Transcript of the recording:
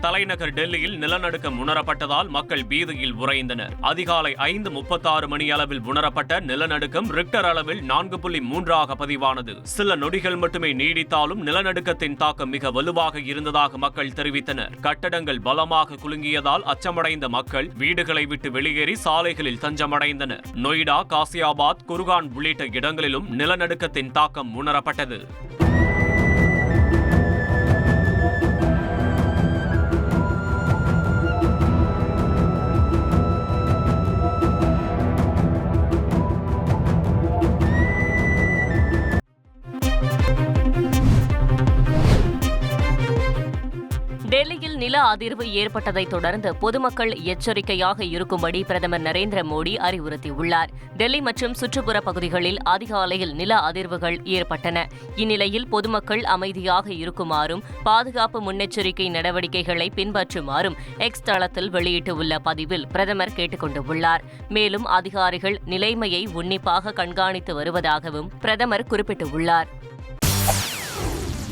தலைநகர் டெல்லியில் நிலநடுக்கம் உணரப்பட்டதால் மக்கள் பீதியில் உறைந்தனர். அதிகாலை ஐந்து முப்பத்தாறு மணி அளவில் உணரப்பட்ட நிலநடுக்கம் ரிக்டர் அளவில் நான்கு புள்ளி மூன்றாக பதிவானது. சில நொடிகள் மட்டுமே நீடித்தாலும் நிலநடுக்கத்தின் தாக்கம் மிக வலுவாக இருந்ததாக மக்கள் தெரிவித்தனர். கட்டடங்கள் பலமாக குலுங்கியதால் அச்சமடைந்த மக்கள் வீடுகளை விட்டு வெளியேறி சாலைகளில் தஞ்சமடைந்தனர். நொய்டா காசியாபாத் குர்கான் உள்ளிட்ட இடங்களிலும் நிலநடுக்கத்தின் தாக்கம் உணரப்பட்டது. டெல்லியில் நில அதிர்வு ஏற்பட்டதை தொடர்ந்து பொதுமக்கள் எச்சரிக்கையாக இருக்கும்படி பிரதமர் நரேந்திர மோடி அறிவுறுத்தியுள்ளார். டெல்லி மற்றும் சுற்றுப்புற பகுதிகளில் அதிகாலையில் நில அதிர்வுகள் ஏற்பட்டன. இந்நிலையில் பொதுமக்கள் அமைதியாக இருக்குமாறும் பாதுகாப்பு முன்னெச்சரிக்கை நடவடிக்கைகளை பின்பற்றுமாறும் எக்ஸ் தளத்தில் வெளியிட்டுள்ள பதிவில் பிரதமர் கேட்டுக் கொண்டுள்ளார் மேலும் அதிகாரிகள் நிலைமையை உன்னிப்பாக கண்காணித்து வருவதாகவும் பிரதமர் குறிப்பிட்டுள்ளார்.